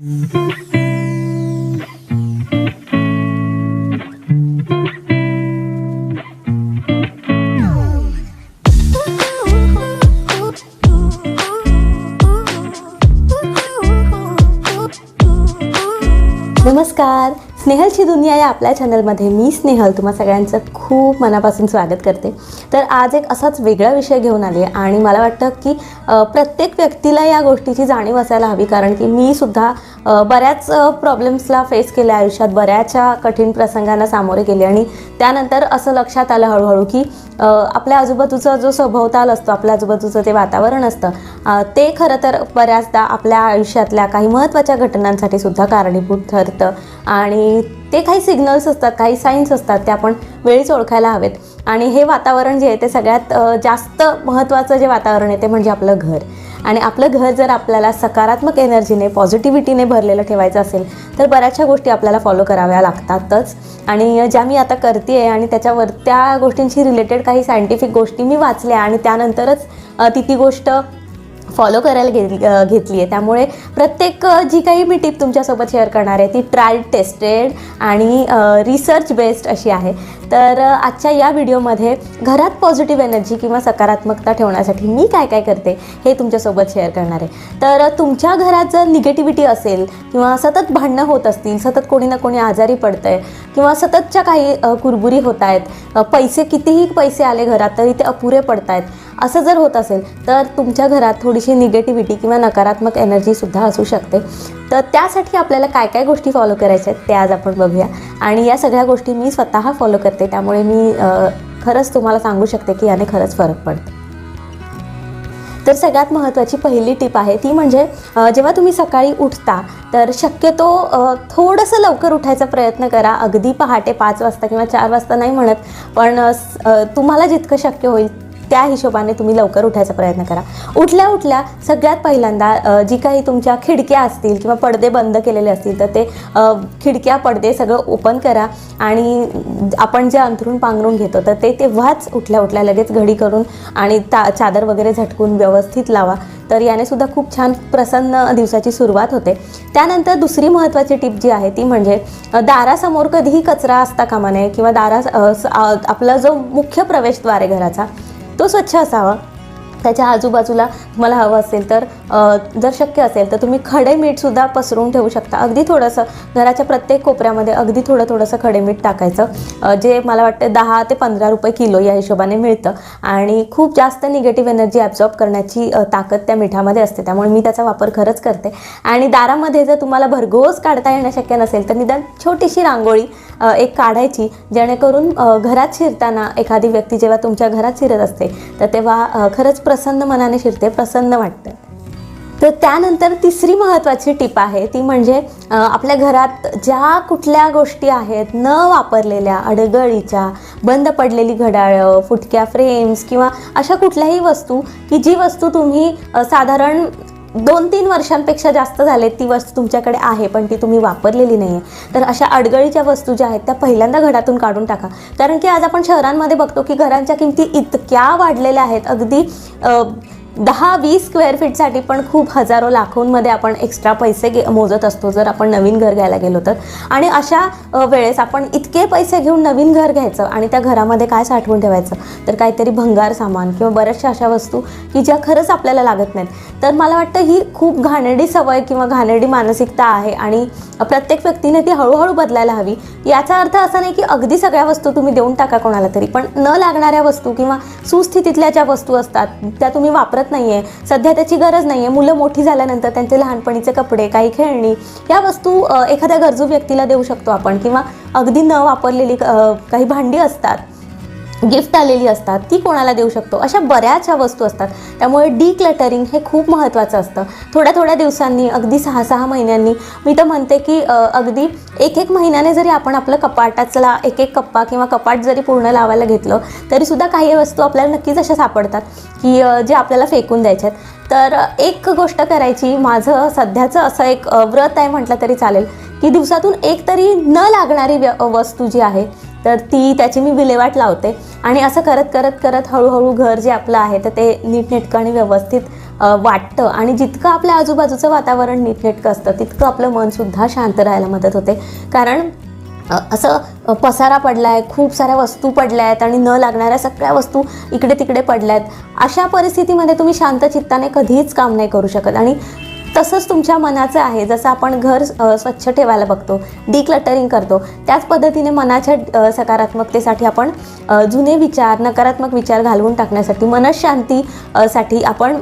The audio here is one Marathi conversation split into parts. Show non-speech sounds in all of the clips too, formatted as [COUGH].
Mm-hmm. [LAUGHS] आपल्या चॅनलमध्ये मी स्नेहल तुम्हा सगळ्यांचं खूप मनापासून स्वागत करते. तर आज एक असाच वेगळा विषय घेऊन आली आहे आणि मला वाटतं की प्रत्येक व्यक्तीला या गोष्टीची जाणीव असायला हवी कारण की मी सुद्धा बऱ्याच प्रॉब्लेम्सला फेस केल्या आयुष्यात बऱ्याचशा कठीण प्रसंगांना सामोरे गेले आणि त्यानंतर असं लक्षात आलं हळूहळू की आपल्या आजूबाजूचा जो सभोवताल असतो आपल्या आजूबाजूचं ते वातावरण असतं ते खरं तर बऱ्याचदा आपल्या आयुष्यातल्या काही महत्त्वाच्या घटनांसाठी सुद्धा कारणीभूत ठरतं आणि ते काही सिग्नल्स असतात काही साईन्स असतात ते आपण वेळीच ओळखायला हवेत. आणि हे वातावरण जे आहे ते सगळ्यात जास्त महत्त्वाचं जे वातावरण आहे ते म्हणजे आपलं घर. आणि आपलं घर जर आपल्याला सकारात्मक एनर्जीने पॉझिटिव्हिटीने भरलेलं ठेवायचं असेल तर बऱ्याचशा गोष्टी आपल्याला फॉलो कराव्या लागतातच. आणि ज्या मी आता करते आहे आणि त्याच्यावर त्या गोष्टींशी रिलेटेड काही सायंटिफिक गोष्टी मी वाचल्या आणि त्यानंतरच ती ती गोष्ट फॉलो करायला घे घेतली आहे त्यामुळे प्रत्येक जी काही मी टिप तुमच्यासोबत शेअर करणार आहे ती ट्रायल टेस्टेड आणि रिसर्च बेस्ड अशी आहे. तर आजच्या या व्हिडिओमध्ये घरात पॉझिटिव्ह एनर्जी किंवा सकारात्मकता ठेवण्यासाठी मी काय काय करते हे तुमच्यासोबत शेअर करणार आहे. तर तुमच्या घरात जर निगेटिव्हिटी असेल किंवा सतत भांडणं होत असतील सतत कोणी ना कोणी आजारी पडतं आहे किंवा सततच्या काही कुरबुरी होत आहेत पैसे कितीही पैसे आले घरात तरी ते अपुरे पडत आहेत असं जर होत असेल तर तुमच्या घरात थोडीशी निगेटिव्हिटी किंवा नकारात्मक एनर्जीसुद्धा असू शकते. तर त्यासाठी आपल्याला काय काय गोष्टी फॉलो करायच्या आहेत ते आज आपण बघूया. आणि या सगळ्या गोष्टी मी स्वतः फॉलो करते त्यामुळे मी खरंच तुम्हाला सांगू शकते की याने खरंच फरक पडतो. तर सगळ्यात महत्त्वाची पहिली टिप आहे ती म्हणजे जेव्हा तुम्ही सकाळी उठता तर शक्यतो थोडंसं लवकर उठायचा प्रयत्न करा. अगदी पहाटे पाच वाजता किंवा चार वाजता नाही म्हणत पण तुम्हाला जितकं शक्य होईल त्या हिशोबाने तुम्ही लवकर उठायचा प्रयत्न करा. उठल्या उठल्या सगळ्यात पहिल्यांदा जी काही तुमच्या खिडक्या असतील किंवा पडदे बंद केलेले असतील तर ते खिडक्या पडदे सगळं ओपन करा आणि आपण जे अंथरून पांघरून घेतो तर ते तेव्हाच उठल्या उठल्या लगेच घडी करून आणि ता चादर वगैरे झटकून व्यवस्थित लावा. तर याने सुद्धा खूप छान प्रसन्न दिवसाची सुरुवात होते. त्यानंतर दुसरी महत्त्वाची टीप जी आहे ती म्हणजे दारासमोर कधीही कचरा असता कामा नये किंवा दारा आपला जो मुख्य प्रवेशद्वार आहे घराचा तो स्वच्छ असावा त्याच्या आजूबाजूला तुम्हाला हवं असेल तर जर शक्य असेल तर तुम्ही खडे मीठसुद्धा पसरून ठेवू शकता. अगदी थोडंसं घराच्या प्रत्येक कोपऱ्यामध्ये अगदी थोडं थोडंसं खडे मीठ टाकायचं. जे मला वाटतं दहा ते पंधरा रुपये किलो या हिशोबाने मिळतं. आणि खूप जास्त निगेटिव्ह एनर्जी ॲब्झॉर्ब करण्याची ताकद त्या मिठामध्ये असते. त्यामुळे मी त्याचा वापर खरंच करते. आणि दारामध्ये जर तुम्हाला भरघोस काढता येणं शक्य नसेल तर निदान छोटीशी रांगोळी एक काढायची जेणेकरून घरात शिरताना एखादी व्यक्ती जेव्हा तुमच्या घरात शिरत असते तर तेव्हा खरंच प्रसन्न मनाने शिरते प्रसन्न वाटतं. तर त्यानंतर तिसरी महत्त्वाची टीप आहे ती म्हणजे आपल्या घरात ज्या कुठल्या गोष्टी आहेत न वापरलेल्या अडगळीच्या बंद पडलेली घड्याळं फुटक्या फ्रेम्स किंवा अशा कुठल्याही वस्तू की जी वस्तू तुम्ही साधारण दोन तीन वर्षांपेक्षा जास्त झाले ती वस्तू तुमच्याकडे आहे पण ती तुम्ही वापरलेली नाही आहे तर अशा अडगळीच्या वस्तू ज्या आहेत त्या पहिल्यांदा घरातून काढून टाका. कारण की आज आपण शहरांमध्ये बघतो की घरांच्या किमती इतक्या वाढलेल्या आहेत. अगदी अ, दहा वीस स्क्वेअर फीटसाठी पण खूप हजारो लाखोंमध्ये आपण एक्स्ट्रा पैसे गे मोजत असतो जर आपण नवीन घर घ्यायला गेलो तर. आणि अशा वेळेस आपण इतके पैसे घेऊन नवीन घर घ्यायचं आणि त्या घरामध्ये काय साठवून ठेवायचं तर काहीतरी भंगार सामान किंवा बऱ्याचशा अशा वस्तू की ज्या खरंच आपल्याला लागत नाहीत. तर मला वाटतं ही खूप घाणेरडी सवय किंवा घाणेरडी मानसिकता आहे आणि प्रत्येक व्यक्तीने ती हळूहळू बदलायला हवी. याचा अर्थ असा नाही की अगदी सगळ्या वस्तू तुम्ही देऊन टाका कोणाला तरी पण न लागणाऱ्या वस्तू किंवा सुस्थितीतल्या ज्या वस्तू असतात त्या तुम्ही वापरत नाही आहे सध्या त्याची गरज नाही आहे मुलं मोठी झाल्यानंतर त्यांचे लहानपणीचे कपडे काही खेळणी या वस्तू एखाद्या गरजू व्यक्तीला देऊ शकतो आपण किंवा अगदी न वापरलेली काही भांडी असतात. गिफ्ट आलेली असतात ती कोणाला देऊ शकतो? अशा बऱ्याचशा वस्तू असतात. त्यामुळे डी क्लटरिंग हे खूप महत्त्वाचं असतं. थोड्या थोड्या दिवसांनी अगदी सहा सहा महिन्यांनी मी तर म्हणते की अगदी एक एक महिन्याने जरी आपण आपलं कपाटाचला एक एक कप्पा किंवा कपाट जरी पूर्ण लावायला घेतलं तरीसुद्धा काही वस्तू आपल्याला नक्कीच अशा सापडतात की जे आपल्याला फेकून द्यायच्यात तर एक गोष्ट करायची माझं सध्याचं असं एक व्रत आहे म्हटलं तरी चालेल की दिवसातून एक तरी न लागणारी व्य वस्तू जी आहे तर ती त्याची मी विल्हेवाट लावते. आणि असं करत करत करत हळूहळू घर जे आपलं आहे तर ते नीटनेटकं आणि व्यवस्थित वाटतं. आणि जितकं आपल्या आजूबाजूचं वातावरण नीटनेटकं असतं तितकं आपलं मनसुद्धा शांत राहायला मदत होते. कारण असं पसारा पडला आहे खूप साऱ्या वस्तू पडल्या आहेत आणि न लागणाऱ्या सगळ्या वस्तू इकडे तिकडे पडल्या आहेत अशा परिस्थितीमध्ये तुम्ही शांत चित्ताने कधीच काम नाही करू शकत. आणि तसंच तुमच्या मनाचं आहे जसं आपण घर स्वच्छ ठेवायला बघतो डिक्लटरिंग करतो त्याच पद्धतीने मनाच्या सकारात्मकतेसाठी आपण जुने विचार नकारात्मक विचार घालवून टाकण्यासाठी मनशांती साठी आपण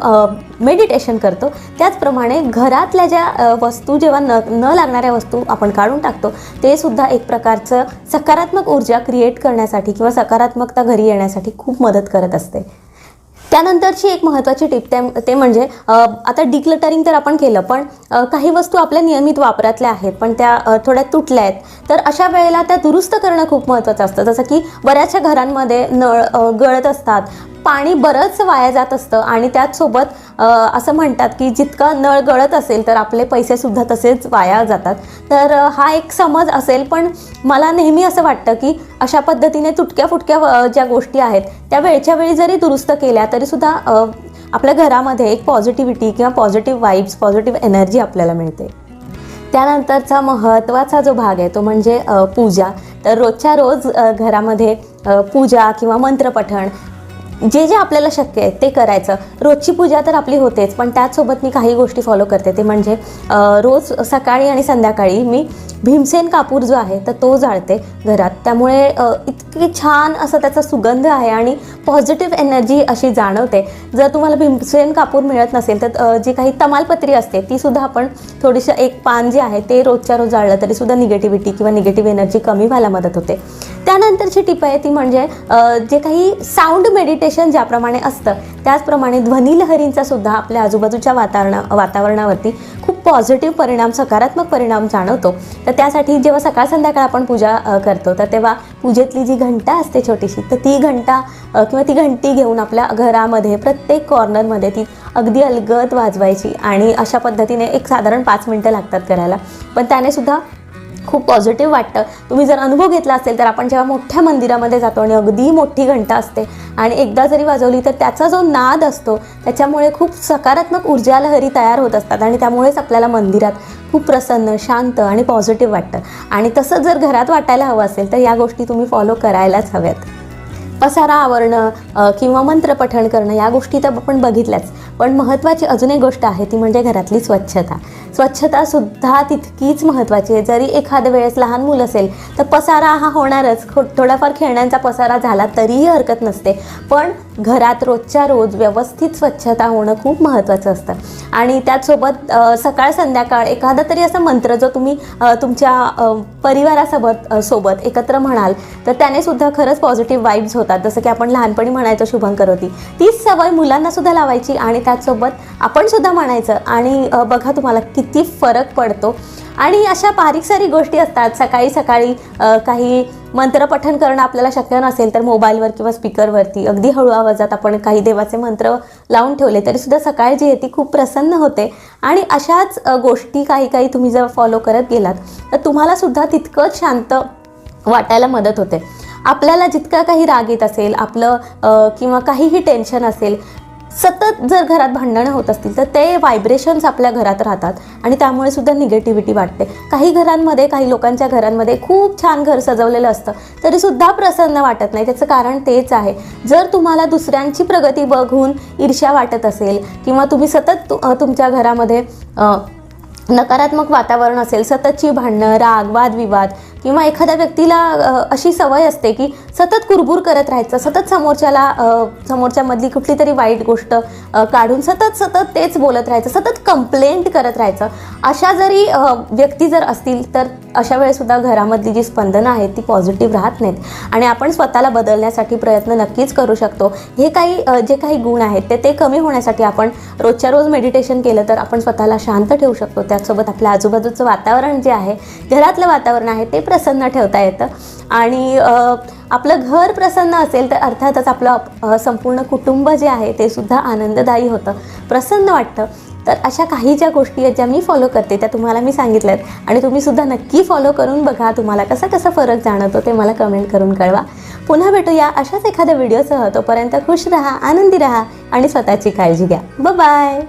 मेडिटेशन करतो. त्याचप्रमाणे घरातल्या ज्या वस्तू जेव्हा न न लागणाऱ्या वस्तू आपण काढून टाकतो ते सुद्धा एक प्रकारचं सकारात्मक ऊर्जा क्रिएट करण्यासाठी किंवा सकारात्मकता घरी येण्यासाठी खूप मदत करत असते. त्यानंतरची एक महत्त्वाची टिप ते ते म्हणजे आता डिक्लटरिंग तर आपण केलं पण काही वस्तू आपल्या नियमित वापरातल्या आहेत पण त्या थोड्या तुटल्या आहेत. तर अशा वेळेला त्या दुरुस्त करणं खूप महत्त्वाचं असतं. जसं की बऱ्याचशा घरांमध्ये नळ गळत असतात. पाणी बरंच वाया जात असतं आणि त्याचसोबत असं म्हणतात की जितका नळ गळत असेल तर आपले पैसेसुद्धा तसेच वाया जातात. तर हा एक समज असेल पण मला नेहमी असं वाटतं की अशा पद्धतीने तुटक्या फुटक्या ज्या गोष्टी आहेत त्या वेळच्या वेळी जरी दुरुस्त केल्या तरीसुद्धा आपल्या घरामध्ये एक पॉझिटिव्हिटी किंवा पॉझिटिव्ह वाईब्स पॉझिटिव्ह एनर्जी आपल्याला मिळते. त्यानंतरचा महत्त्वाचा जो भाग आहे तो म्हणजे पूजा. तर रोजच्या रोज घरामध्ये पूजा किंवा मंत्रपठण जे जे आपल्याला शक्य आहे ते करायचं. रोजची पूजा तर आपली होतेच पण त्याचसोबत मी काही गोष्टी फॉलो करते. ते म्हणजे रोज सकाळी आणि संध्याकाळी मी भीमसेन कापूर जो आहे तर तो जाळते घरात. त्यामुळे इतकी छान असं त्याचा सुगंध आहे आणि पॉझिटिव्ह एनर्जी अशी जाणवते. जर तुम्हाला भीमसेन कापूर मिळत नसेल तर जी काही तमालपत्री असते ती सुद्धा आपण थोडीशी एक पान जे आहे ते रोजच्या रोज जाळलं तरीसुद्धा निगेटिव्हिटी किंवा निगेटिव्ह एनर्जी कमी व्हायला मदत होते. त्यानंतरची टिप आहे ती म्हणजे जे काही साऊंड मेडिटेशन ज्याप्रमाणे असतं त्याचप्रमाणे ध्वनीलहरींचा सुद्धा आपल्या आजूबाजूच्या वातावरणा वातावरणावरती खूप पॉझिटिव्ह परिणाम सकारात्मक परिणाम जाणवतो. तर त्यासाठी जेव्हा सकाळ संध्याकाळ आपण पूजा करतो तर तेव्हा पूजेतली जी घंटा असते छोटीशी तर ती घंटा किंवा ती घंटी घेऊन आपल्या घरामध्ये प्रत्येक कॉर्नरमध्ये ती अगदी अलगद वाजवायची आणि अशा पद्धतीने एक साधारण पाच मिनटं लागतात करायला. पण त्याने सुद्धा खूप पॉझिटिव्ह वाटतं. तुम्ही जर अनुभव घेतला असेल तर आपण जेव्हा मोठ्या मंदिरामध्ये जातो आणि अगदी मोठी घंटा असते आणि एकदा जरी वाजवली तर त्याचा जो नाद असतो त्याच्यामुळे खूप सकारात्मक ऊर्जा लहरी तयार होत असतात आणि त्यामुळेच आपल्याला मंदिरात खूप प्रसन्न शांत आणि पॉझिटिव्ह वाटतं. आणि तसंच जर घरात वाटायला हवं असेल तर या गोष्टी तुम्ही फॉलो करायलाच हव्यात. पसारा आवरणं किंवा मंत्र पठण करणं या गोष्टी तर आपण बघितल्याच. पण महत्त्वाची अजून एक गोष्ट आहे ती म्हणजे घरातली स्वच्छता. स्वच्छतासुद्धा तितकीच महत्त्वाची आहे. जरी एखाद्या वेळेस लहान मुलं असेल तर पसारा हा होणारच. खो थोडाफार खेळण्यांचा पसारा झाला तरीही हरकत नसते. पण घरात रोजच्या रोज व्यवस्थित स्वच्छता होणं खूप महत्त्वाचं असतं. आणि त्याचसोबत सकाळ संध्याकाळ एखादा तरी असा मंत्र जो तुम्ही तुमच्या परिवारासोबत सोबत एकत्र म्हणाल तर त्याने सुद्धा खरंच पॉझिटिव्ह वाईब्स होतात. जसं की आपण लहानपणी म्हणायचो शुभंकर होती. तीच सवय मुलांना सुद्धा लावायची आणि त्याचसोबत आपण सुद्धा म्हणायचं. आणि बघा तुम्हाला किती फरक पडतो. आणि अशा बारीक सारी गोष्टी असतात. सकाळी सकाळी काही मंत्रपठण करणं आपल्याला शक्य नसेल तर मोबाईलवर किंवा स्पीकरवरती. अगदी हळू आवाजात आपण काही देवाचे मंत्र लावून ठेवले तरी सुद्धा सकाळ जी आहे ती खूप प्रसन्न होते. आणि अशाच गोष्टी काही काही तुम्ही जर फॉलो करत गेलात तर तुम्हाला सुद्धा तितकंच शांत वाटायला मदत होते. आपल्याला जितका काही राग येत असेल आपलं किंवा काहीही टेन्शन असेल सतत जर घरात भांडणं होत असतील तर ते व्हायब्रेशन्स आपल्या घरात राहतात आणि त्यामुळे सुद्धा निगेटिव्हिटी वाटते काही घरांमध्ये काही लोकांच्या घरांमध्ये खूप छान घर सजवलेलं असतं तरी सुद्धा प्रसन्न वाटत नाही. त्याचं कारण तेच आहे. जर तुम्हाला दुसऱ्यांची प्रगती बघून ईर्ष्या वाटत असेल किंवा तुम्ही सतत तुमच्या घरामध्ये नकारात्मक वातावरण असेल सततची भांडणं राग वादविवाद किंवा एखाद्या व्यक्तीला अशी सवय असते की सतत कुरबूर करत राहायचं सतत समोरच्याला समोरच्यामधली कुठली तरी वाईट गोष्ट काढून सतत सतत तेच बोलत राहायचं सतत कंप्लेंट करत राहायचं. अशा जरी व्यक्ती जर असतील तर अशा वेळेसुद्धा घरामधली जी स्पंदनं आहेत ती पॉझिटिव्ह राहत नाहीत. आणि आपण स्वतःला बदलण्यासाठी प्रयत्न नक्कीच करू शकतो. हे काही जे काही गुण आहेत ते ते कमी होण्यासाठी आपण रोजच्या रोज मेडिटेशन केलं तर आपण स्वतःला शांत ठेवू शकतो. त्या त्यासोबत आपल्या आजूबाजूचं वातावरण जे आहे घरातलं वातावरण आहे ते प्रसन्न ठेवता येतं. आणि आपलं घर प्रसन्न असेल तर अर्थातच आपलं संपूर्ण कुटुंब जे आहे ते सुद्धा आनंददायी होतं प्रसन्न वाटतं. तर अशा काही ज्या गोष्टी आहेत ज्या मी फॉलो करते त्या तुम्हाला मी सांगितल्या आहेत आणि तुम्ही सुद्धा नक्की फॉलो करून बघा तुम्हाला कसा कसा फरक जाणवतो ते मला कमेंट करून कळवा. पुन्हा भेटूया अशाच एखाद्या व्हिडिओसह तोपर्यंत खुश राहा आनंदी राहा आणि स्वतःची काळजी घ्या. बाय